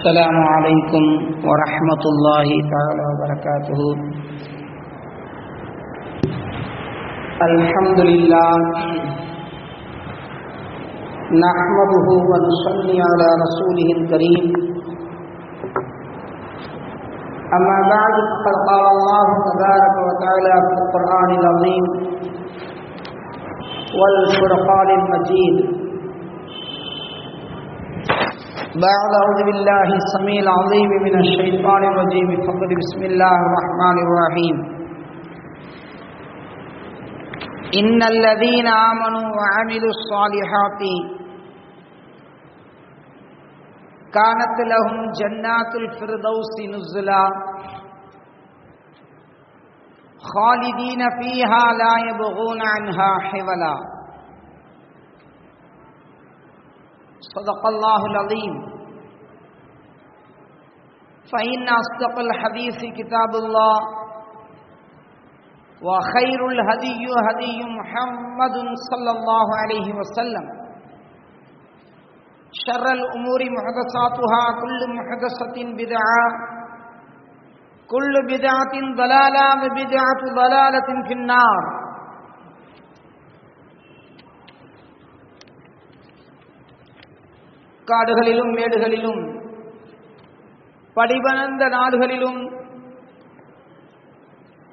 السلام عليكم ورحمة الله تعالى وبركاته. الحمد لله نحمده ونصلي على رسوله الكريم. أما بعد فقد قال الله تبارك وتعالى في القرآن العظيم والفرقان المجيد. بعد أعوذ بالله السميع العظيم من الشيطان الرجيم. فقل بسم الله الرحمن الرحيم. إن الذين آمنوا وعملوا الصالحات كانت لهم جنات الفردوس نزلا خالدين فيها لا يبغون عنها حولا. صدق الله العظيم. فإن أصدق الحديث كتاب الله وخير الهدي هدي محمد صلى الله عليه وسلم. شر الأمور محدثاتها كل محدثة بدعة كل بدعة ضلالة وبدعة ضلالة في النار. காடுகளிலும் மேடுகளிலும் படிவனந்த நாடுகளிலும்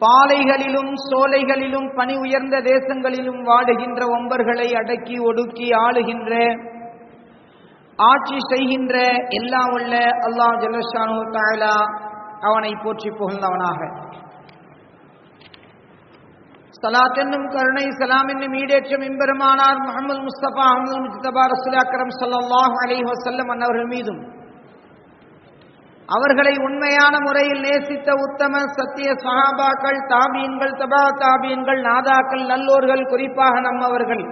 பாலைகளிலும் சோலைகளிலும் பணி உயர்ந்த தேசங்களிலும் வாடுகின்ற ஒம்பர்களை அடக்கி ஒடுக்கி ஆளுகின்ற ஆட்சி செய்கின்ற எல்லா உள்ள அல்லாஹ் ஜலஷானு தாயலா அவனை போற்றி புகழ்ந்தவனாக. சலாத் என்னும் கருணை சலாம் என்னும் ஈடேற்றம் இம்பெருமானார் முகமது முஸ்தபா அஹமது முஜ்தபா ரசுல் அக்கரம் சல்லாஹ் அலி வசல்லம் அன்னவர்கள் மீதும் அவர்களை உண்மையான முறையில் நேசித்த உத்தம சத்திய சஹாபாக்கள் தாபீன்கள் தபா தாபீன்கள் நாதாக்கள் நல்லோர்கள் குறிப்பாக நம்மவர்கள்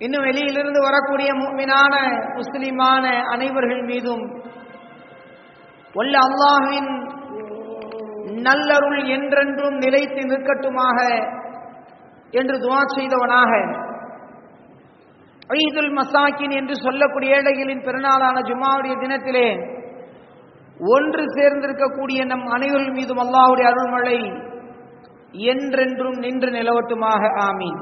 இன்னும் வெளியிலிருந்து வரக்கூடிய மீனான முஸ்லிமான அனைவர்கள் மீதும் ஒல்ல அல்லாஹுவின் நல்லருள் என்றென்றும் நிலைத்து நிற்கட்டுமாக என்று துவா செய்தவனாக. ஐதுல் மசாக்கின் என்று சொல்லக்கூடிய ஏழைகளின் பெருநாளான ஜுமாவுடைய தினத்திலே ஒன்று சேர்ந்திருக்கக்கூடிய நம் அனைவர்கள் மீதும் அல்லாஹுடைய அருள்மழை என்றென்றும் நின்று நிலவட்டுமாக. ஆமீன்.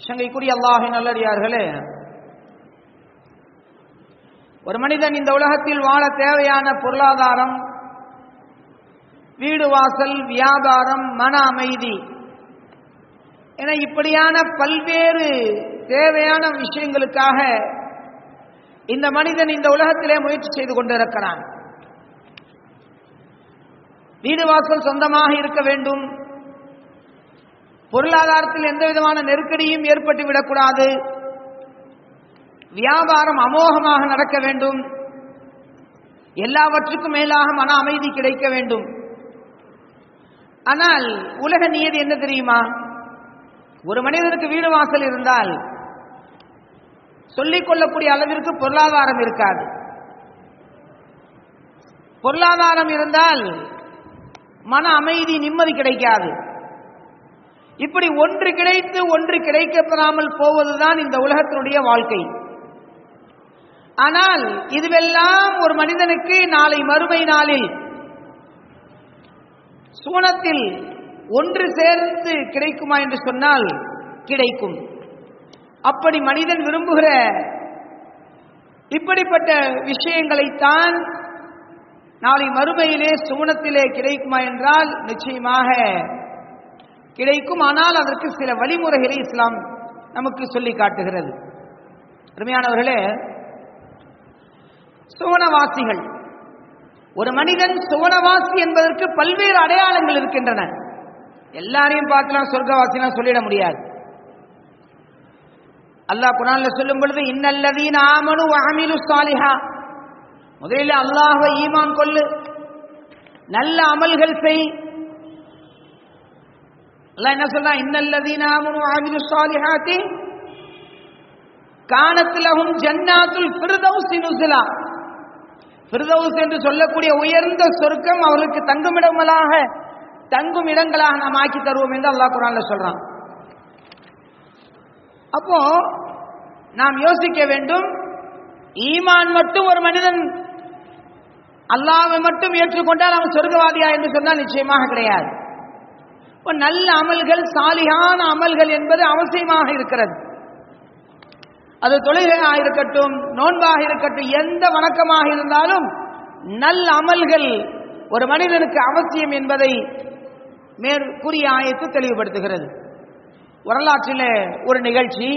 சங்கைக்குரிய அல்லாஹின் நல்லடியார்களே ஒரு மனிதன் இந்த உலகத்தில் வாழ தேவையான பொருளாதாரம் வீடு வாசல் வியாபாரம் மன அமைதி. என இப்படியான பல்வேறு தேவையான விஷயங்களுக்காக இந்த மனிதன் இந்த உலகத்திலே முயற்சி செய்து கொண்டிருக்கிறான். வீடு வாசல் சொந்தமாக இருக்க வேண்டும். பொருளாதாரத்தில் எந்த விதமான நெருக்கடியும் ஏற்பட்டு விடக்கூடாது வியாபாரம் அமோகமாக நடக்க வேண்டும். எல்லாவற்றுக்கும் மேலாக மன அமைதி கிடைக்க வேண்டும். ஆனால் உலக நியதி என்ன தெரியுமா? ஒரு மனிதனுக்கு வீடு வாசல் இருந்தால் சொல்லிக் கொள்ளக்கூடிய அளவிற்கு பொருளாதாரம் இருக்காது. பொருளாதாரம் இருந்தால் மன அமைதி நிம்மதி கிடைக்காது. இப்படி ஒன்று கிடைத்து ஒன்று கிடைக்கப்பெறாமல் போவதுதான் இந்த உலகத்தினுடைய வாழ்க்கை. ஆனால் இதுவெல்லாம் ஒரு மனிதனுக்கு நாளை மறுமை நாளில். சூனத்தில் ஒன்று சேர்ந்து கிடைக்குமா என்று சொன்னால் கிடைக்கும். அப்படி மனிதன் விரும்புகிற இப்படிப்பட்ட விஷயங்களைத்தான் நாளை மறுமையிலே சூனத்திலே கிடைக்குமா என்றால் நிச்சயமாக கிடைக்கும். ஆனால் அதற்கு சில வழிமுறைகளை இஸ்லாம் நமக்கு சொல்லி காட்டுகிறது. அருமையானவர்களே சுவனவாசிகள். ஒரு மனிதன் சுவனவாசி என்பதற்கு பல்வேறு அடையாளங்கள் இருக்கின்றன. எல்லாரையும் பார்க்கலாம் சொர்க்கவாசினா சொல்லிட முடியாது. அல்லாஹ் குரான்ல சொல்லும் பொழுது இன்னல்லதீன் ஆமனு அமிலு சாலிஹா. முதலில் அல்லாஹை ஈமான் கொள்ளு. நல்ல அமல்கள் செய். அல்லாஹ் என்ன சொல்றா? இன்னல்லதீன் ஆமனு அமிலு சாலிஹாத்தி. கானத்திலகும் ஜன்னாத்துல் ஃபிர்தௌஸ் நுஸ்லா ஃபிர்தௌஸ் என்று சொல்லக்கூடிய உயர்ந்த சொர்க்கம் அவர்களுக்கு தங்குமிடங்களாக தங்கும் இடங்களாக நாம் ஆக்கி தருவோம் என்று அல்லாஹ் குரான்ல சொல்றான். அப்போ நாம் யோசிக்க வேண்டும் ஈமான் மட்டும் ஒரு மனிதன் அல்லாவை மட்டும் ஏற்றுக்கொண்டால் அவன் சொர்க்கவாதியா என்று சொன்னால் நிச்சயமாக கிடையாது. நல்ல அமல்கள் சாலிகான அமல்கள் என்பது அவசியமாக இருக்கிறது. அது தொழுகையாக இருக்கட்டும் நோன்பாக இருக்கட்டும் எந்த வணக்கமாக இருந்தாலும் நல்ல அமல்கள் ஒரு மனிதனுக்கு அவசியம் என்பதை மேற்கூறிய ஆயத்து தெளிவுபடுத்துகிறது. வரலாற்றில் ஒரு நிகழ்ச்சி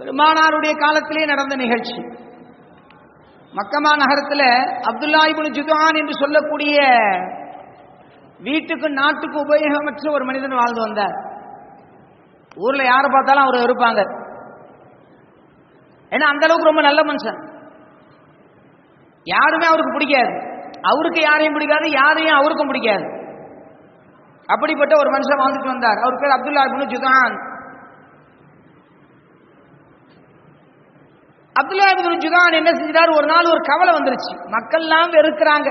பெருமானாருடைய காலத்திலே நடந்த நிகழ்ச்சி. மக்கமா நகரத்தில் அப்துல்லா ஜுதான் என்று சொல்லக்கூடிய வீட்டுக்கு நாட்டுக்கு உபயோகமற்ற ஒரு மனிதன் வாழ்ந்து வந்தார். ஊரில் யாரை பார்த்தாலும் அவர் இருப்பாங்க ஏன்னா அந்த அளவுக்கு ரொம்ப நல்ல மனுஷன். யாருமே அவருக்கு பிடிக்காது. அவருக்கு யாரையும் பிடிக்காது யாரையும் அவருக்கும் பிடிக்காது. அப்படிப்பட்ட ஒரு மனுஷன் வாழ்ந்துட்டு வந்தார். அவர் பேர் அப்துல்லா இப்னு ஜுதான் அப்துல்லா இப்னு ஜுதான் என்ன செஞ்சார் ஒரு நாள் ஒரு கவலை வந்துருச்சு. மக்கள்லாம் வெறுக்கிறாங்க.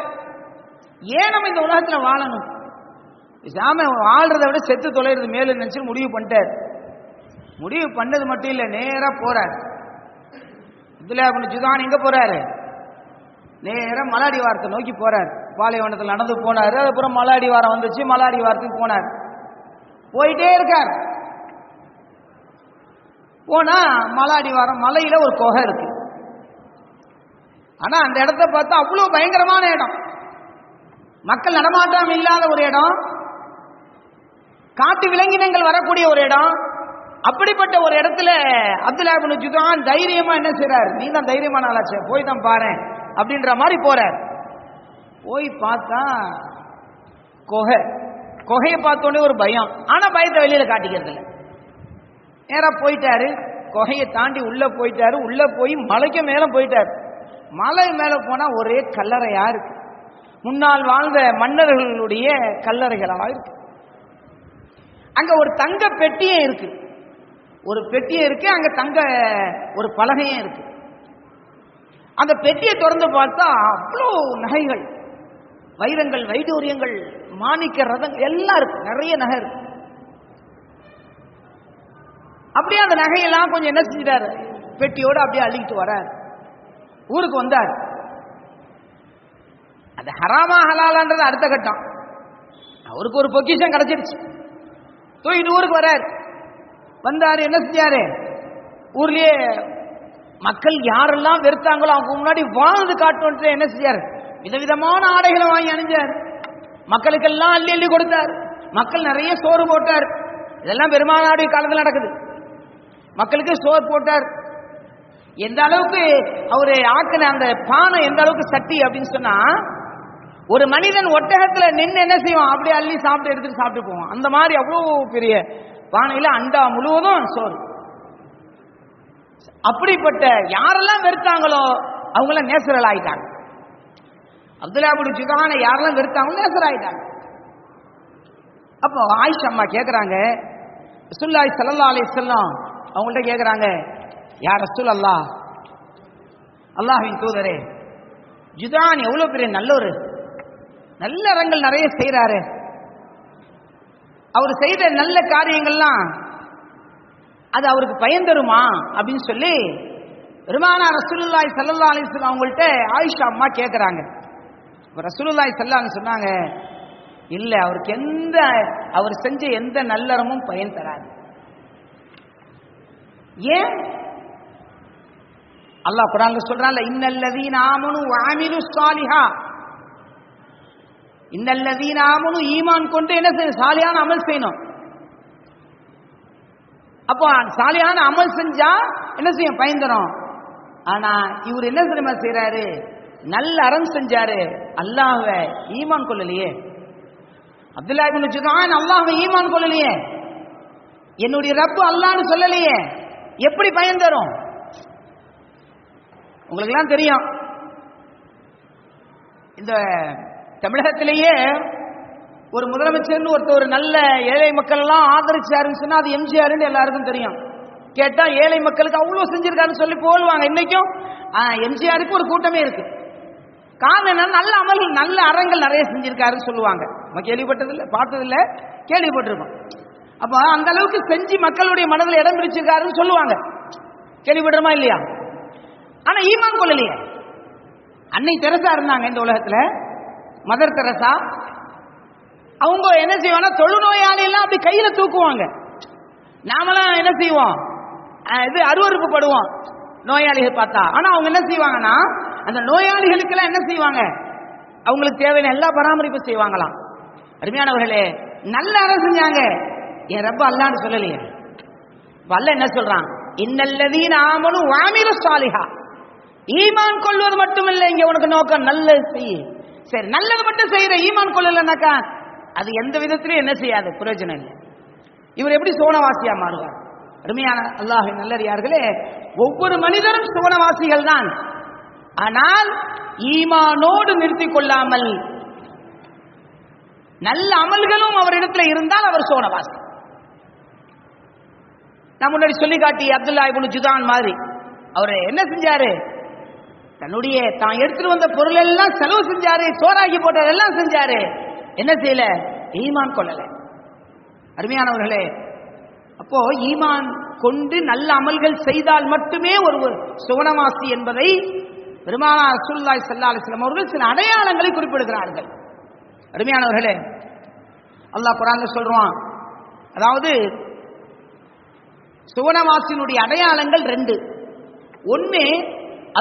ஏன் நம்ம இந்த உலகத்துல வாழணும்? பேசாம வாழ்றதை விட செத்து தொலைறது மேலும் நினைச்சு முடிவு பண்ணிட்டார். முடிவு பண்ணது மட்டும் இல்லை நேராக போறார். அப்துல்லா இப்னு ஜுதான் எங்க போறாரு. நேராக மலாடி வாரத்தை நோக்கி போறார். பாலைவனத்தில் நடந்து போனார். அதுக்கப்புறம் மலாடி வாரம் வந்துச்சு. மலாடி வாரத்துக்கு போனார். போயிட்டே இருக்கார். போனா மலாடி வாரம் மலையில ஒரு குகை இருக்கு. ஆனா அந்த இடத்த பார்த்தா அவ்வளவு பயங்கரமான இடம். மக்கள் நடமாட்டம் இல்லாத ஒரு இடம். காட்டு விலங்கினங்கள் வரக்கூடிய ஒரு இடம். அப்படிப்பட்ட ஒரு இடத்துல அப்துல்லா ஜுதான் தைரியமா என்ன செய்யறாரு நீ தான் தைரியமான ஆளாச்சே போய் தான் பாரு அப்படின்ற மாதிரி போறார். போய் பார்த்தா குகை. குகையை பார்த்தோன்னே ஒரு பயம். ஆனா பயத்தை வெளியில காட்டிக்கிறது இல்லை. நேரா போயிட்டாரு. குகையை தாண்டி உள்ள போயிட்டாரு. உள்ள போய் மலைக்கு மேல போயிட்டாரு. மலை மேல போனா ஒரே கல்லறையா இருக்கு. முன்னால் வாழ்ந்த மன்னர்களுடைய கல்லறைகளா இருக்கு. அங்க ஒரு தங்க பெட்டியே இருக்கு. ஒரு பெட்டியே இருக்கு அங்க தங்க ஒரு பலகையும் இருக்கு. அந்த பெட்டியை திறந்து பார்த்தா அவ்வளோ நகைகள் வைரங்கள் வைடூரியங்கள் மாணிக்க ரதங்கள் எல்லாம் இருக்கு நிறைய நகை இருக்கு. அப்படியே அந்த நகையெல்லாம் கொஞ்சம் என்ன செஞ்சிட்டாரு? பெட்டியோட அப்படியே அள்ளிக்கிட்டு வரார். ஊருக்கு வந்தார். அது ஹராமா ஹலாலான்றது அடுத்த கட்டம். அவருக்கு ஒரு பொக்கிஷம் கிடைச்சிருச்சு. தூக்கிட்டு ஊருக்கு வரார். வந்தாரு என்ன செஞ்சாரு? ஊர்லயே மக்கள் யாரெல்லாம் வெறுத்தாங்களோ அவங்க முன்னாடி வாழ்ந்து காட்டணும் என்ன செஞ்சார்? விதவிதமான ஆடைகளை வாங்கி அணிஞ்சார். மக்களுக்கெல்லாம் அள்ளி அள்ளி கொடுத்தார். மக்கள் நிறைய சோறு போட்டார். இதெல்லாம் பெருமானாடைய காலத்தில் நடக்குது. மக்களுக்கு சோறு போட்டார். எந்த அளவுக்கு அவரு ஆக்கின அந்த பானை எந்த அளவுக்கு சட்டி அப்படின்னு சொன்னா ஒரு மனிதன் ஒட்டகத்துல நின்று என்ன செய்வான்? அப்படியே அள்ளி சாப்பிட்டு எடுத்துட்டு சாப்பிட்டு போவான். அந்த மாதிரி அவ்வளோ பெரிய பானையில அண்டா முழுவதும் சோறு. அப்படிப்பட்ட யாரெல்லாம் வெறுத்தாங்களோ அவங்கள நேசரல் ஆயிட்டாங்க. அப்துல்லா அபுல் ஜுகான யாரெல்லாம் வெறுத்தாங்களோ நேசர் ஆயிட்டாங்க. அப்போ ஆயிஷா அம்மா கேட்குறாங்க ரசுல்லாய் சல்லா அலி செல்லம் அவங்கள்ட்ட கேட்குறாங்க யார் ரசூல் அல்லாஹ் அல்லாஹின் தூதரே ஜுதான் எவ்வளவு பெரிய நல்லவர் நல்ல ரங்கள் நிறைய செய்கிறாரு அவர் செய்த நல்ல காரியங்கள்லாம் அது அவருக்கு பயன் தருமா அப்படின்னு சொல்லி பெருமானா ரசூலுல்லாய் சல்லா அலிஸ்லாம் அவங்கள்ட்ட ஆயிஷா அம்மா கேட்குறாங்க ரசூலுல்லாய் சல்லான்னு சொன்னாங்க இல்லை அவருக்கு எந்த அவர் செஞ்ச எந்த நல்லறமும் பயன் தராது. ஏன்? அல்லாஹ் குரான்ல சொல்றான்ல இன்னல்லதீன் ஆமனு வஅமிலு சாலிஹா இன்னல்லதீன ஆமனு ஈமான் கொண்டு என்ன செய்யணும் சாலியான அமல் செய்யணும். அப்போ சாலியான அமல் செஞ்சா என்ன செய்யும்? பயன் தரும். ஆனா இவர் என்ன தெரியுமா செய்யறாரு நல்ல அறம் செஞ்சாரு. அல்லாஹ ஈமான் கொள்ளலையே. அப்துல்லா இப்னு ஜுதான் ஈமான் கொள்ளலையே. என்னுடைய ரப்பு அல்லாஹ்னு சொல்லலையே. எப்படி பயன் தரும்? உங்களுக்கெல்லாம் தெரியும். இந்த தமிழகத்திலேயே ஒரு முதலமைச்சர்னு ஒருத்தர் ஒரு நல்ல ஏழை மக்கள் எல்லாம் ஆதரிச்சாருன்னு சொன்னா அது எம்ஜிஆர்னு எல்லாருக்கும் தெரியும். கேட்டா ஏழை மக்களுக்கு அவ்வளவு செஞ்சிருக்காருன்னு சொல்லி போடுவாங்க இன்னைக்கும். எம்ஜிஆருக்கு ஒரு கூட்டமே இருக்கு. காரணம் என்ன நல்ல அமல்கள் நல்ல அறங்கள் நிறைய செஞ்சிருக்காருன்னு சொல்லுவாங்க. நம்ம கேள்விப்பட்டதில்லை பார்த்ததில்ல கேள்விப்பட்டிருக்கோம் அப்போ அந்த அளவுக்கு செஞ்சு மக்களுடைய மனதில் இடம் பிடிச்சிருக்காருன்னு சொல்லுவாங்க. கேள்விப்படுறோமா இல்லையா? ஆனா ஈமான் கொள்ளலையே. அன்னை தெரசா இருந்தாங்க இந்த உலகத்துல. மதர் தெரசா அவங்க என்ன செய்வாங்க தொழுநோயாளி எல்லாம் அப்படி கையில தூக்குவாங்க. நாமெல்லாம் என்ன செய்வோம்? இது அருவருப்பு படுவோம் நோயாளிகள் பார்த்தா. ஆனா அவங்க என்ன செய்வாங்கன்னா அந்த நோயாளிகளுக்கு எல்லாம் என்ன செய்வாங்க? அவங்களுக்கு தேவையான எல்லா பராமரிப்பும் செய்வாங்களாம். அருமையானவர்களே நல்ல அரசு செஞ்சாங்க. என் ரப்ப அல்லான்னு சொல்லலையே. வல்ல என்ன சொல்றான்? இன்னல்லதீன ஆமனு வாமிலு சாலிஹா. ஈமான் கொள்வது மட்டுமில்லை இங்க உனக்கு நோக்கம் நல்லது செய் சரி நல்லது மட்டும் செய்யற ஈமான் கொள்ளலனாக்கா அது எந்த விதத்திலும் என்ன செய்யாது பிரயோஜனம் இல்லை. இவர் எப்படி சோனவாசியா மாறுவார்? அருமையான அல்லாஹ் நல்லறியார்களே ஒவ்வொரு மனிதரும் சோனவாசிகள் தான். ஆனால் ஈமானோடு நிறுத்திக் கொள்ளாமல் நல்ல அமல்களும் அவரிடத்தில் இருந்தால் அவர் சோனவாசி. நான் முன்னாடி சொல்லி காட்டி அப்துல்லா இப்னு ஜுதான் மாதிரி அவர் என்ன செஞ்சாரு? தன்னுடைய தான் எடுத்துட்டு வந்த பொருள் எல்லாம் செலவு செஞ்சாரு சோறாக்கி போட்டதெல்லாம் செஞ்சாரு. என்ன செய்யல? ஈமான் கொள்ளல. அருமையானவர்களே அப்போ ஈமான் கொண்டு நல்ல அமல்கள் செய்தால் மட்டுமே ஒரு சுவனமாசி என்பதை பெருமானா சுல்லாய் ஸல்லல்லாஹு அலைஹி அவர்கள் சில அடையாளங்களை குறிப்பிடுகிறார்கள். அருமையானவர்களே அல்லாஹ் குர்ஆன்ல சொல்றான் அதாவது சுவனவாசியினுடைய அடையாளங்கள் ரெண்டு. ஒன்று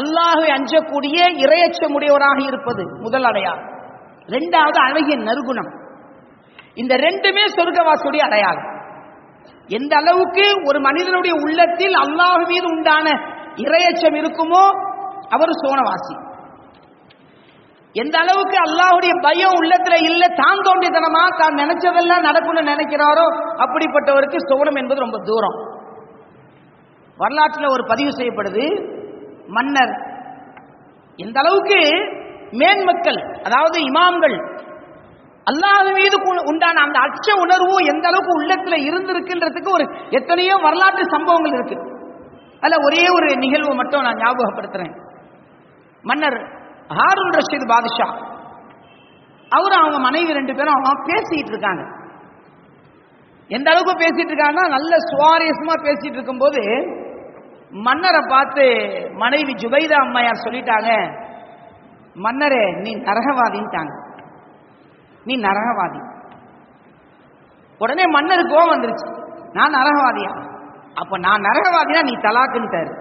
அல்லாஹை அஞ்சக்கூடிய இரையச்சமுடையவராக இருப்பது முதல் அடையாளம். ரெண்டாவது அழகிய நறுகுணம். இந்த ரெண்டுமே சொர்க்கவாசுடைய அடையாளம். எந்த அளவுக்கு ஒரு மனிதனுடைய உள்ளத்தில் அல்லாஹ் மீது உண்டான இரையச்சம் இருக்குமோ அவர் சோனவாசி. எந்த அளவுக்கு அல்லாஹுடைய பயம் உள்ளத்துல இல்ல தான் தோண்டித்தனமா தான் நினைச்சதெல்லாம் நடக்கும்னு நினைக்கிறாரோ அப்படிப்பட்டவருக்கு சோனம் என்பது ரொம்ப தூரம். வரலாற்றில் ஒரு பதிவு செய்யப்படுது மன்னர். எந்த அளவுக்கு மேன்மக்கள் அதாவது இமாம்கள் அல்லாஹ் மீது உண்டான அந்த அச்ச உணர்வு எந்த அளவுக்கு உள்ளத்துல இருந்திருக்குன்றதுக்கு ஒரு எத்தனையோ வரலாற்று சம்பவங்கள் இருக்கு. அதுல ஒரே ஒரு நிகழ்வு மட்டும் நான் ஞாபகப்படுத்துறேன். மன்னர் ஹாரூன் ரஷீத் பாதுஷா அவரும் அவங்க மனைவி ரெண்டு பேரும் அவங்க பேசிட்டு இருக்காங்க. எந்த அளவுக்கு பேசிட்டு இருக்காங்கன்னா நல்ல சுவாரஸ்யமா பேசிட்டு இருக்கும்போது மன்னரை பார்த்து மனைவி ஜுபைதா அம்மையார் சொல்லிட்டாங்க மன்னரே நீ நரகவாதின்ட்டாங்க. நீ நரகவாதி. உடனே மன்னருக்கு கோவம் வந்துருச்சு. நான் நரகவாதியா? அப்ப நான் நரகவாதினா நீ தலாக்குன்ட்டாரு.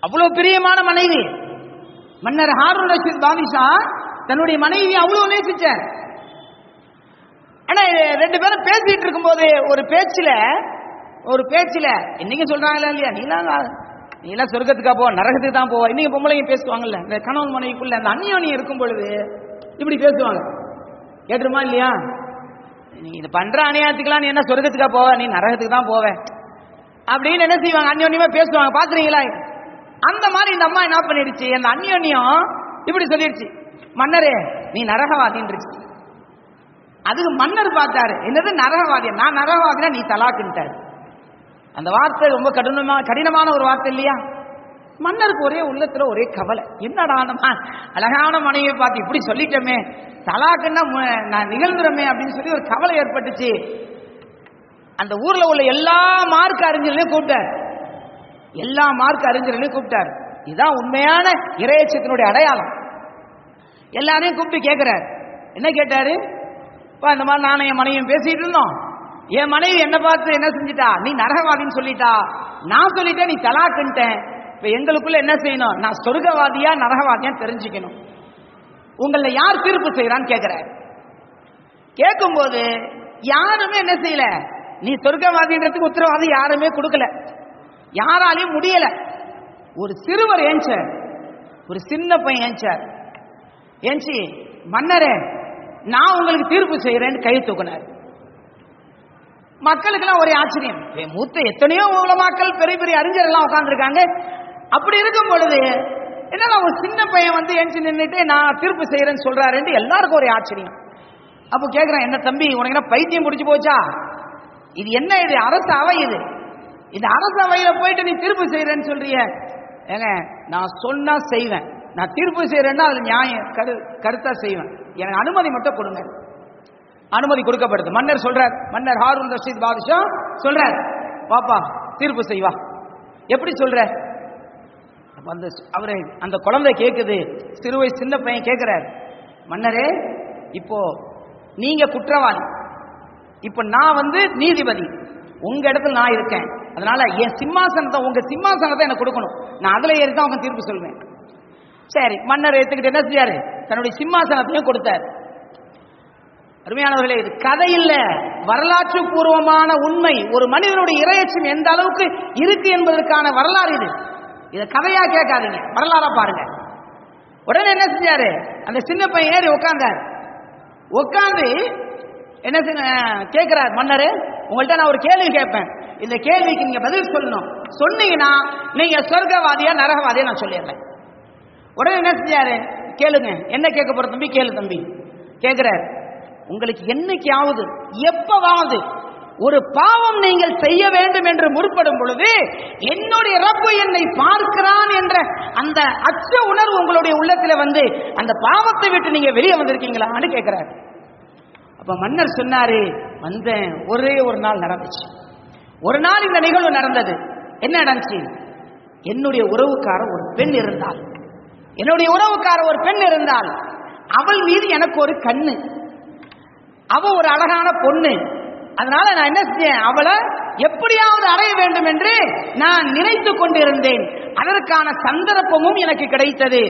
அவ்வளவு பிரியமான மனைவி. மன்னர் ஹாரூன் ரஷீத் பாதிஷா தன்னுடைய மனைவி அவ்வளவு நேசிச்சார். ஆனா ரெண்டு பேரும் பேசிட்டு இருக்கும்போது ஒரு பேச்சுல ஒரு பேச்சில் இன்னைக்கு சொல்றாங்களா இல்லையா? நீலாம் நீலாம் சொர்க்கத்துக்கா போ நரகத்துக்கு தான் போவா. இன்னைக்கு பொம்பளைங்க பேசுவாங்கல்ல இந்த கணவன் மனைவிக்குள்ள அந்த அந்நியோனி இருக்கும் பொழுது இப்படி பேசுவாங்க. கேட்டுருமா இல்லையா? நீ இது பண்ற அநியாயத்துக்கெல்லாம் நீ என்ன சொர்க்கத்துக்கா போவ? நீ நரகத்துக்கு தான் போவ. அப்படின்னு என்ன செய்வாங்க? அந்யோன்யமா பேசுவாங்க. பாத்துறீங்களா? அந்த மாதிரி இந்த அம்மா என்ன பண்ணிடுச்சு? அந்த அந்யோன்யம் இப்படி சொல்லிடுச்சு. மன்னரே நீ நரகவாதின்றுச்சு. அதுக்கு மன்னர் பார்த்தாரு. என்னது நரகவாதி நான் நரகவாதினா நீ தலாக்குன்ட்டாரு. அந்த வார்த்தை ரொம்ப கடினமா கடினமான ஒரு வார்த்தை இல்லையா? மன்னருக்கு ஒரே உள்ளத்துல ஒரே கவலை. என்னடா நம்ம அழகான மனைவியை பார்த்து இப்படி சொல்லிட்டோமே தலாக்குன்னா மு- நான் நிகழ்ந்துறமே அப்படின்னு சொல்லி ஒரு கவலை ஏற்பட்டுச்சு. அந்த ஊர்ல உள்ள எல்லா மார்க் அறிஞர்களையும் கூப்பிட்டார். எல்லா மார்க் அறிஞர்களையும் கூப்பிட்டார். இதுதான் உண்மையான இறையச்சத்தினுடைய அடையாளம். எல்லாரையும் கூப்பிட்டு கேட்கிறார் என்ன கேட்டாரு? இப்போ இந்த மாதிரி நானும் என் மனைவியும் பேசிட்டு இருந்தோம். என் மனைவி என்ன பார்த்து என்ன செஞ்சிட்டா? நீ நரகவாதின்னு சொல்லிட்டா? நான் சொல்லிட்டேன் நீ தலாக்குன்ட்டேன். இப்ப எங்களுக்குள்ள என்ன செய்யணும்? நான் சொர்க்கவாதியா நரகவாதியா தெரிஞ்சுக்கணும். உங்களை யார் தீர்ப்பு செய்யறான்னு கேட்கும் கேட்கும்போது யாருமே என்ன செய்யல? நீ சொர்க்கவாதின்றதுக்கு உத்தரவாதம் யாருமே கொடுக்கல. யாராலையும் முடியல. ஒரு சிறுவர் ஏஞ்சார் ஒரு சின்ன பையன் ஏஞ்சார் ஏஞ்சி மன்னரே நான் உங்களுக்கு தீர்ப்பு செய்யறேன்னு கை தூக்குனார். மக்களுக்கெல்லாம் ஒரே ஆச்சரியம். மூத்த எத்தனையோ உலமாக்கள் பெரிய பெரிய அறிஞர் எல்லாம் உட்கார்ந்துருக்காங்க. அப்படி இருக்கும் பொழுது என்னடா ஒரு சின்ன பையன் வந்து எஞ்சி நின்றுட்டு நான் தீர்ப்பு செய்யறேன்னு சொல்றாருன்னு எல்லாருக்கும் ஒரே ஆச்சரியம். அப்போ கேக்குறேன் என்ன தம்பி உனக்கு என்ன பைத்தியம் பிடிச்சு போச்சா? இது என்ன இது? அரசு அவை இது. இந்த அரசு அவையில போயிட்டு நீ தீர்ப்பு செய்யறேன்னு சொல்றிய. ஏங்க நான் சொன்னா செய்வேன். நான் தீர்ப்பு செய்யறேன்னா அதுல நியாயம் கரு கருத்தா செய்வேன். எனக்கு அனுமதி மட்டும் கொடுங்க. அனுமதி கொடுக்கப்படுது. மன்னர் சொல்றார் மன்னர் ஹாரூன் ரஷீத் பாதுஷா சொல்றார் பாப்பா தீர்ப்பு செய்வா. எப்படி சொல்ற? அந்த அவரை அந்த குழந்தை கேட்குது சிறுவை சின்ன பையன் கேட்கிறார் மன்னரே இப்போ நீங்க குற்றவாளி. இப்ப நான் வந்து நீதிபதி. உங்க இடத்துல நான் இருக்கேன். அதனால என் சிம்மாசனத்தை உங்க சிம்மாசனத்தை எனக்கு கொடுக்கணும். நான் அதுல ஏறி தான் உங்க தீர்ப்பு சொல்வேன். சரி மன்னர் எடுத்துக்கிட்டு என்ன செய்யாரு? தன்னுடைய சிம்மாசனத்தையும் கொடுத்தாரு. அருமையானவர்களே இது கதை இல்ல வரலாற்று பூர்வமான உண்மை. ஒரு மனிதனுடைய இரையச்சம் எந்த அளவுக்கு இருக்கு என்பதற்கான வரலாறு இது. இத கதையா கேட்காதீங்க. வரலாறா பாருங்க. உடனே என்ன செஞ்சாரு? அந்த சின்ன பையன் ஏறி உட்கார்ந்தார் உட்கார்ந்து என்ன கேட்கிறார் மன்னரு உங்கள்ட்ட நான் ஒரு கேள்வி கேட்பேன். இந்த கேள்விக்கு நீங்க பதில் சொல்லணும். சொன்னீங்கன்னா நீங்க சொர்க்கவாதியா நரகவாதியா நான் சொல்லிடுறேன். உடனே என்ன செஞ்சாரு? கேளுங்க. என்ன கேட்க போற தம்பி? கேளு தம்பி. கேட்கிறார் உங்களுக்கு என்னைக்காவது எப்பவாவது ஒரு பாவம் நீங்கள் செய்ய வேண்டும் என்று முற்படும் பொழுது என்னுடைய ரப்பு என்னை பார்க்கிறான் என்ற அந்த அச்ச உணர்வு உங்களுடைய உள்ளத்துல வந்து அந்த பாவத்தை விட்டு நீங்க வெளியே வந்திருக்கீங்களான்னு கேட்கிறாரு. அப்ப மன்னர் சொன்னாரு வந்தேன். ஒரே ஒரு நாள் நடந்துச்சு. ஒரு நாள் இந்த நிகழ்வு நடந்தது. என்ன நடந்துச்சு? என்னுடைய உறவுக்கார ஒரு பெண் இருந்தால் என்னுடைய உறவுக்கார ஒரு பெண் இருந்தால் அவள் மீது எனக்கு ஒரு கண்ணு. அவ ஒரு அழகான பொண்ணு. அதனால நான் என்ன செஞ்சேன் அவளை எப்படியாவது அடைய வேண்டும் என்று நான் நினைத்து கொண்டிருந்தேன். அதற்கான சந்தர்ப்பமும் எனக்கு கிடைத்தது.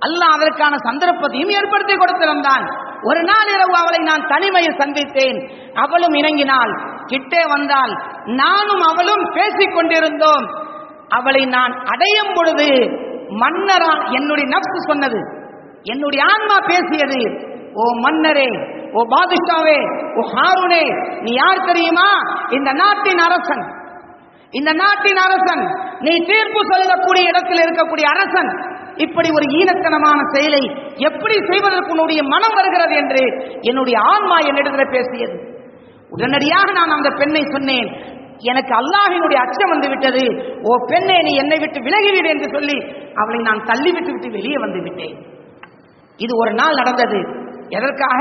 அல்லாஹ் அதற்கான சந்தர்ப்பத்தையும் ஏற்படுத்தி கொடுத்திருந்தான். ஒரு நாள் இரவு அவளை நான் தனிமையில் சந்தித்தேன். அவளும் இணங்கினாள். கிட்டே வந்தால் நானும் அவளும் பேசிக் கொண்டிருந்தோம். அவளை நான் அடையும் பொழுது மன்னரா என்னுடைய நப்சு சொன்னது. என்னுடைய ஆன்மா பேசியது. ஓ மன்னரே ஓ பாதுஷாவே ஓ ஹாருனே நீ யார் தெரியுமா? இந்த நாட்டின் அரசன். இந்த நாட்டின் அரசன். நீ தீர்ப்பு சொல்லக்கூடிய இடத்தில் இருக்கக்கூடிய அரசன். இப்படி ஒரு ஈனத்தனமான செயலை எப்படி செய்வதற்கு உன்னுடைய மனம் வருகிறது என்று என்னுடைய ஆன்மா என்னிடத்தில் பேசியது. உடனடியாக நான் அந்த பெண்ணை சொன்னேன். எனக்கு அல்லாஹினுடைய அச்சம் வந்து விட்டது. ஓ பெண்ணே நீ என்னை விட்டு விலகிவிடு என்று சொல்லி அவளை நான் தள்ளிவிட்டு விட்டு வெளியே வந்து விட்டேன். இது ஒரு நாள் நடந்தது. எதற்காக?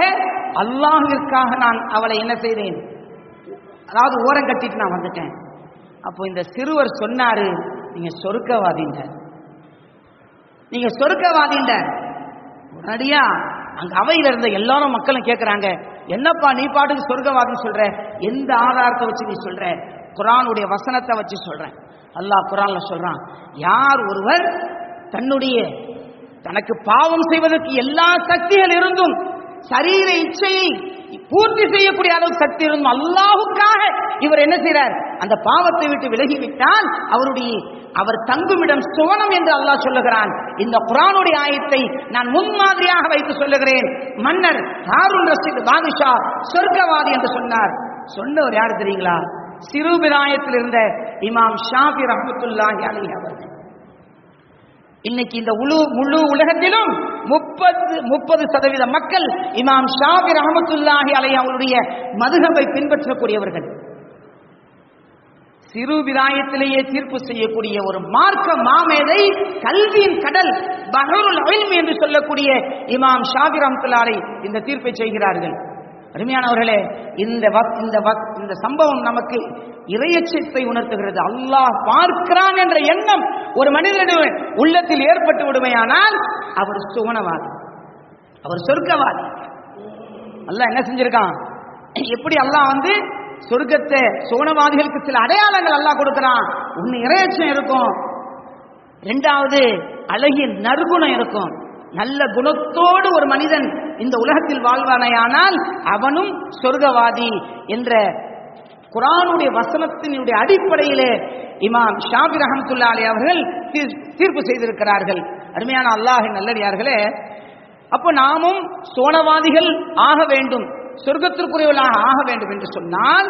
அல்லாஹிற்காக நான் அவளை என்ன செய்தேன்? அதாவது ஓரம் கட்டிட்டு நான் வந்துட்டேன். அப்போ இந்த சிறுவர் சொன்னாரு நீங்க சொருக்கவாதிங்க. நீங்க சொருக்கவாதிங்க. உடனடியா அங்க அவையில இருந்த எல்லாரும் மக்களும் கேட்கிறாங்க என்னப்பா நீ பாட்டுக்கு சொர்க்கவாதின்னு சொல்ற? எந்த ஆதாரத்தை வச்சு நீ சொல்ற? குரானுடைய வசனத்தை வச்சு சொல்றேன் அல்லாஹ் குரான்ல சொல்றான் யார் ஒருவர் தன்னுடைய தனக்கு பாவம் செய்வதற்கு எல்லா சக்திகள் இருந்தும் சரீர இச்சையை பூர்த்தி செய்யக்கூடிய அளவு சக்தி இருந்தும் அல்லாஹுக்காக இவர் என்ன செய்றார்? அந்த பாவத்தை விட்டு விலகிவிட்டால் அவருடைய அவர் தங்குமிடம் சுவனம் என்று அல்லாஹ் சொல்லுகிறான். இந்த குரானுடைய ஆயத்தை நான் முன்மாதிரியாக வைத்து சொல்லுகிறேன். மன்னர் ஹாரூன் ரஷீத் பாதுஷா சொர்க்கவாதி என்று சொன்னார். சொன்னவர் யார் தெரியுங்களா? சிறுபிராயத்தில் இருந்த இமாம் ஷாபி ரஹமத்துல்லாஹி அலி அவர்கள். இன்னைக்கு இந்த முழு முழு உலகத்திலும் முப்பது முப்பது சதவீத மக்கள் இமாம் ஷாபி ரஹமத்துல்லாஹி அலை அவருடைய மதுகபை பின்பற்றக்கூடியவர்கள். சிறு விதாயத்திலேயே தீர்ப்பு செய்யக்கூடிய ஒரு மார்க்க மாமேதை கல்வியின் கடல் பஹருல் அயல்மி என்று சொல்லக்கூடிய இமாம் ஷாபி ரஹமத்துல்லாஹி இந்த தீர்ப்பை செய்கிறார்கள். அருமையானவர்களே இந்த இந்த இந்த சம்பவம் நமக்கு இறையச்சத்தை உணர்த்துகிறது. அல்லாஹ் பார்க்கிறான் என்ற எண்ணம் ஒரு மனிதனுடைய உள்ளத்தில் ஏற்பட்டு விடுமையானால் அவர் சுவனவாதி அவர் சொர்க்கவாதி. அல்லாஹ் என்ன செஞ்சிருக்கான்? எப்படி அல்லாஹ் வந்து சொர்க்கத்தை சுகனவாதிகளுக்கு சில அடையாளங்கள் அல்லாஹ் கொடுக்கிறான்? ஒன்னு இறையச்சம் இருக்கும் ரெண்டாவது அழகிய நறுகுணம் இருக்கும். நல்ல குணத்தோடு ஒரு மனிதன் இந்த உலகத்தில் வாழ்வானையானால் அவனும் சொர்க்கவாதி என்ற குரானுடைய வசனத்தினுடைய அடிப்படையிலே இமாம் ஷாபி ரஹமத்துல்லா அலி அவர்கள் தீர்- தீர்ப்பு செய்திருக்கிறார்கள். அருமையான அல்லாஹ் நல்லடியார்களே அப்போ நாமும் சோனவாதிகள் ஆக வேண்டும் சொர்க்கத்திற்குரியவர்களாக ஆக வேண்டும் என்று சொன்னால்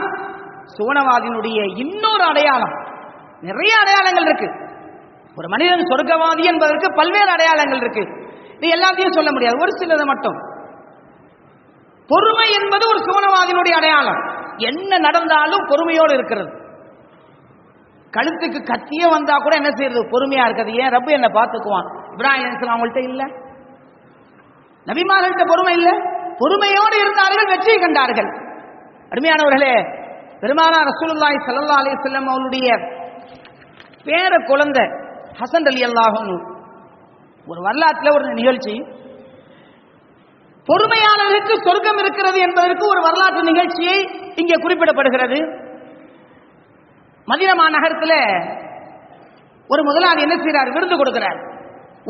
சோனவாதியினுடைய இன்னொரு அடையாளம் நிறைய அடையாளங்கள் இருக்கு. ஒரு மனிதன் சொர்க்கவாதி என்பதற்கு பல்வேறு அடையாளங்கள் இருக்கு. இது எல்லாத்தையும் சொல்ல முடியாது. ஒரு சிலது மட்டும். பொறுமை என்பது ஒரு சோனவாதியினுடைய அடையாளம். என்ன நடந்தாலும் பொறுமையோடு இருக்கிறது. கழுத்துக்கு கத்தியே வந்தா கூட என்ன செய்யறது? பொறுமையா இருக்கிறது. ஏன்? ரப்பு என்ன பார்த்துக்குவான். இப்ராஹிம் அலைஹிஸ்ஸலாம் அவங்கள்ட்ட இல்ல. நபிமார்கள்ட்ட பொறுமை இல்ல. பொறுமையோடு இருந்தார்கள் வெற்றி கண்டார்கள். அருமையானவர்களே பெருமானார் ரசூலுல்லாய் சல்லா அலி வஸல்லம் அவருடைய பேர குழந்தை ஹசன் அலி அல்லாஹும் ஒரு வரலாற்றில் ஒரு நிகழ்ச்சி. பொறுமையாளருக்கு சொர்க்கம் இருக்கிறது என்பதற்கு ஒரு வரலாற்று நிகழ்ச்சியை இங்கே குறிப்பிடப்படுகிறது. மதின மாநகரத்தில் ஒரு முதலாளி என்ன செய்யறார் விருந்து கொடுக்கிறார்.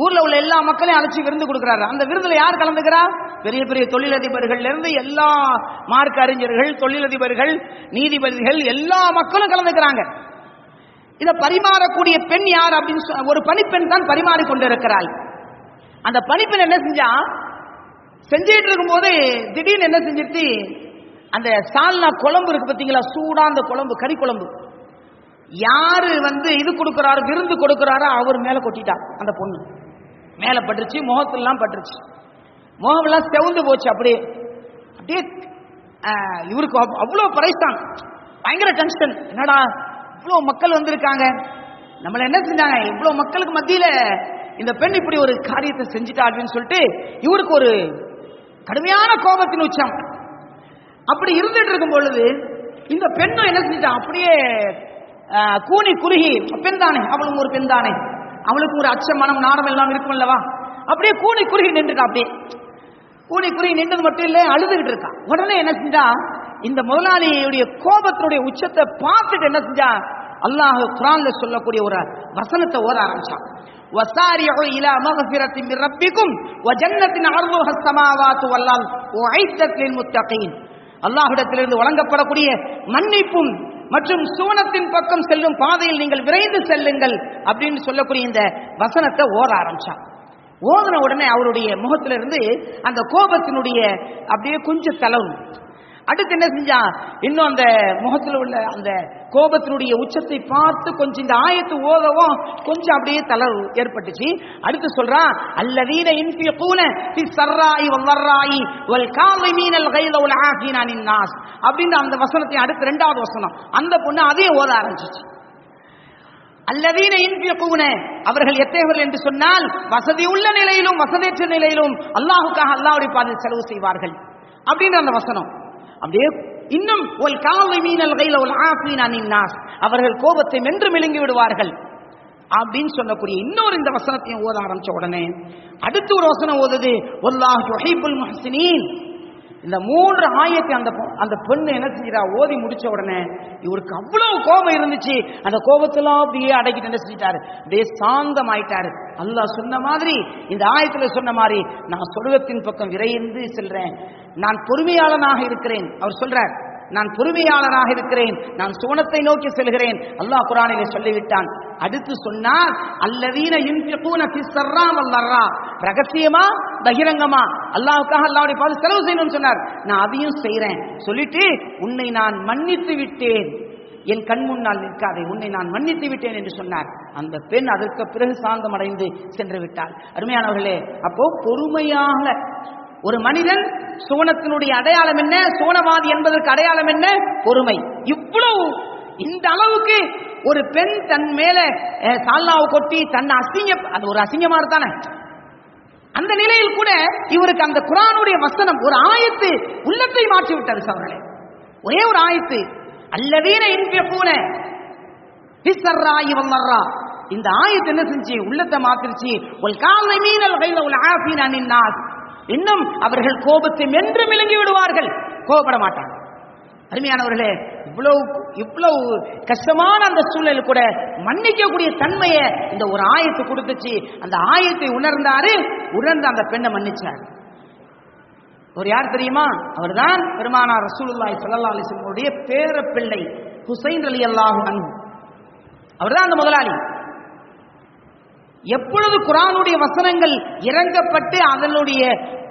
ஊர்ல உள்ள எல்லா மக்களையும் அழைச்சி விருந்து கொடுக்கிறார். அந்த விருந்துல யார் கலந்துக்கிறா பெரிய பெரிய தொழிலதிபர்கள் இருந்து எல்லா மார்க் அறிஞர்கள் தொழிலதிபர்கள் நீதிபதிகள் எல்லா மக்களும் கலந்துக்கிறாங்க. இத பரிமாறக்கூடிய பெண் யார் அப்படின்னு ஒரு பணிப்பெண் தான் பரிமாறி கொண்டிருக்கிறாள் அந்த பணிப்பெண் என்ன செஞ்சா செஞ்சிட்டு இருக்கும்போது திடீர்னு என்ன செஞ்சிருச்சு? அந்த சால்னா குழம்பு இருக்கு பாத்தீங்களா சூடா அந்த குழம்பு கறி குழம்பு. யாரு வந்து இது கொடுக்குறாரு விருந்து கொடுக்குறாரோ அவர் மேல கொட்டிட்டா அந்த பொண்ணு. மேல பட்டுருச்சு முகத்திலாம் பட்டுருச்சு. முகமெல்லாம் செவந்து போச்சு அப்படியே. அப்படியே இவருக்கு அவ்வளோ அவ்வளவு பரைஸ்தான் பயங்கர டென்ஷன் என்னடா இவ்வளவு மக்கள் வந்திருக்காங்க. நம்மள என்ன செஞ்சாங்க? இவ்வளவு மக்களுக்கு மத்தியில இந்த பெண் இப்படி ஒரு காரியத்தை செஞ்சுட்டா அப்படின்னு சொல்லிட்டு இவருக்கு ஒரு கடுமையான கோபத்தின் உச்சம். அப்படி இருந்துட்டு இருக்கும் பொழுது இந்த பெண்ணும் என்ன செஞ்சிட்டா? அப்படியே கூனி குறுகி பெண் தானே? அவளும் ஒரு பெண் தானே? அவளுக்கு ஒரு அச்சம் மனம் நாடம் எல்லாம் இருக்கும் அல்லவா? அப்படியே கூனி குறுகி நின்றுட்டா அப்படியே. கூனி குறுகி நின்றது மட்டும் இல்லை அழுதுகிட்டு இருக்கா. உடனே என்ன செஞ்சா இந்த முதலாளியுடைய கோபத்தினுடைய உச்சத்தை பார்த்துட்டு என்ன செஞ்சா அல்லாஹ் குரான்ல சொல்லக்கூடிய ஒரு வசனத்தை ஓத ஆரம்பிச்சான். وسارعوا إلى مغفرة من ربكم وجنة عرضها السماوات والأرض أعدت للمتقين அல்லாஹ்விடத்திலிருந்து வழங்கப்படக்கூடிய மன்னிப்பும் மற்றும் சுவனத்தின் பக்கம் செல்லும் பாதையில் நீங்கள் விரைந்து செல்லுங்கள் அப்படின்னு சொல்லக்கூடிய இந்த வசனத்தை ஓத ஆரம்பிச்சான் ஓதுன உடனே அவருடைய முகத்திலிருந்து அந்த கோபத்தினுடைய அப்படியே கொஞ்சம் தளரும் அடுத்து என்ன செஞ்சா இன்னும் அந்த முகத்தில் உள்ள அந்த கோபத்தினுடைய உச்சத்தை பார்த்து கொஞ்சம் இந்த ஆயத்து ஓதவும் கொஞ்சம் அப்படியே தளர்வு ஏற்பட்டுச்சு. அடுத்து சொல்றா அல்லதீன இன்ஃபியகூன ஃபி சர்ராயி வல்லராயி வல் காலிமீனல் கைத கைல ஆஃபீன அனின் நாஸ். அப்படின்னு அந்த வசனத்தை அடுத்து ரெண்டாவது வசனம். அந்த பொண்ணு அதே ஓத ஆரம்பிச்சிச்சு. அல்லதீன இன்பியக்கூன அவர்கள் எத்தகையவர்கள் என்று சொன்னால் வசதி உள்ள நிலையிலும் வசதியற்ற நிலையிலும் அல்லாஹுக்காக அல்லாஹுடைய பாதையில் செலவு செய்வார்கள். அப்படின்னு அந்த வசனம். அப்படியே இன்னும் ஒரு காலை மீனல் கைல ஒல் ஆஃபீன் நாஸ் அவர்கள் கோபத்தை மென்று மிழுங்கி விடுவார்கள். அப்படின்னு சொல்லக்கூடிய இன்னொரு இந்த வசனத்தையும் ஓத ஆரம்பிச்ச உடனே அடுத்து ஒரு வசனம் ஓதுது ஒல்லாஹ் யுஹிப்புல் இந்த மூன்று ஆயத்தை அந்த அந்த பெண்ணு என்ன செஞ்சிட்டா ஓதி முடிச்ச உடனே இவருக்கு அவ்வளவு கோபம் இருந்துச்சு. அந்த கோபத்தெல்லாம் அப்படியே அடக்கிட்டு என்ன செஞ்சிட்டாரு? அப்படியே சாந்தம் ஆயிட்டாரு அல்லாஹ் சொன்ன மாதிரி இந்த ஆயத்துல சொன்ன மாதிரி நான் சொர்க்கத்தின் பக்கம் விரைந்து செல்றேன். நான் பொறுமையாளனாக இருக்கிறேன். அவர் சொல்றார் நான் பொறுமையாளனாக இருக்கிறேன் நான் சுவனத்தை நோக்கி செல்கிறேன் அல்லாஹ் குரானிலே சொல்லிவிட்டான். அடுத்து சொன்னார் அல்லதீன யுன்ஃபிகூன ஃபிஸ் ஸர்ரா ரகசியமா பகிரங்கமா? அல்லாஹ்வுக்காக அல்லாஹ்வுடைய பாதை செலவு செய்யணும்னு சொன்னார். நான் அதையும் செய்றேன். சொல்லிட்டு உன்னை நான் மன்னித்து விட்டேன். என் கண் முன்னால் நிற்காதே உன்னை நான் மன்னித்து விட்டேன் என்று சொன்னார். அந்த பெண் அதற்கு பிறகு சாந்தம் அடைந்து சென்று விட்டாள். அருமையானவர்களே அப்போ பொறுமையாக ஒரு மனிதன் சுவனத்தினுடைய அடையாளம் என்ன? சுவனவாதி என்பதற்கு அடையாளம் என்ன? பொறுமை. இவ்வளவு இந்த அளவுக்கு ஒரு பெண் தன் மேல சால்னாவை கொட்டி தன்னை அசிங்க அது ஒரு அசிங்கமா தானே அந்த நிலையில் கூட இவருக்கு அந்த குரானுடைய வசனம் ஒரு ஆயத்து உள்ளத்தை மாற்றி விட்டது சவர்களே ஒரே ஒரு ஆயத்து. அல்லவீன இன்பிய பிஸ்ஸர்ராயி வல்லர்ரா. இந்த ஆயத்து என்ன செஞ்சு? உள்ளத்தை மாத்திருச்சு உல் காலை மீனல் கைல உள்ள ஆஃபீன் அனின் நாஸ் இன்னும் அவர்கள் கோபத்தை மென்று மிழுங்கி விடுவார்கள். கோபப்பட மாட்டாங்க அருமையானவர்களே இவ்வளவு இவ்வளவு கஷ்டமான அந்த சூழலில் கூட மன்னிக்கக்கூடிய தன்மையை இந்த ஒரு ஆயத்தை கொடுத்துச்சு. அந்த ஆயத்தை உணர்ந்தாரு உணர்ந்து அந்த பெண்ணை மன்னிச்சார். ஒரு யார் தெரியுமா? அவர்தான் பெருமானார் ரசூலுல்லாய் சல்லா அலைஹி வஸல்லம் பேர பிள்ளை ஹுசைன் ரலியல்லாஹு அன்ஹு. அவர்தான் அந்த முதலாளி. எப்பொழுது குரானுடைய வசனங்கள் இறங்கப்பட்டு அதனுடைய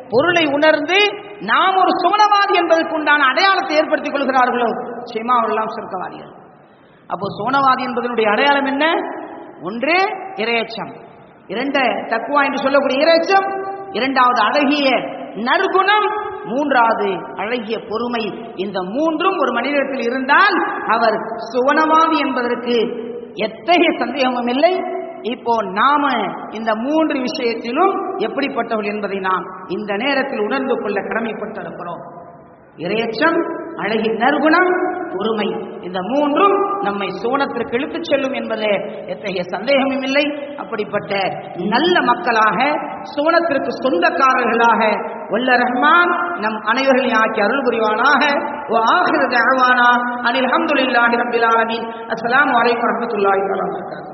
பொருளை உணர்ந்து நாம் ஒரு சோனவாதி என்பதற்கு உண்டான அடையாளத்தை ஏற்படுத்திக் கொள்கிறார்களோ? நிச்சயமா அவர்களாம் சுருக்கவாதிகள். அப்போ சோனவாதி என்பதனுடைய அடையாளம் என்ன? ஒன்று இரையச்சம். இரண்டு தக்குவா என்று சொல்லக்கூடிய இரையச்சம் இரண்டாவது அழகிய நற்குணம் மூன்றாவது அழகிய பொறுமை. இந்த மூன்றும் ஒரு மனிதத்தில் இருந்தால் அவர் சுவனவாதி என்பதற்கு எத்தகைய சந்தேகமும் இல்லை. இப்போ நாம இந்த மூன்று விஷயத்திலும் எப்படிப்பட்டவள் என்பதை நாம் இந்த நேரத்தில் உணர்ந்து கொள்ள கடமைப்பட்டிருக்கிறோம். இரையச்சம் அழகின் நற்குணம் பொறுமை. இந்த மூன்றும் நம்மை சோனத்திற்கு இழுத்துச் செல்லும் என்பதில் எத்தகைய சந்தேகமும் இல்லை. அப்படிப்பட்ட நல்ல மக்களாக சோனத்திற்கு சொந்தக்காரர்களாக வல்ல ரஹ்மான் நம் அனைவர்களையும் ஆக்கி அருள் புரிவானாக. ஓ ஆகிரத அழவானா அனில் அஹமதுல்லாஹி ரபில் ஆலமின். அஸ்லாம் வலைக்கம் வரமத்துல்லாஹி வரமத்துல்லாஹி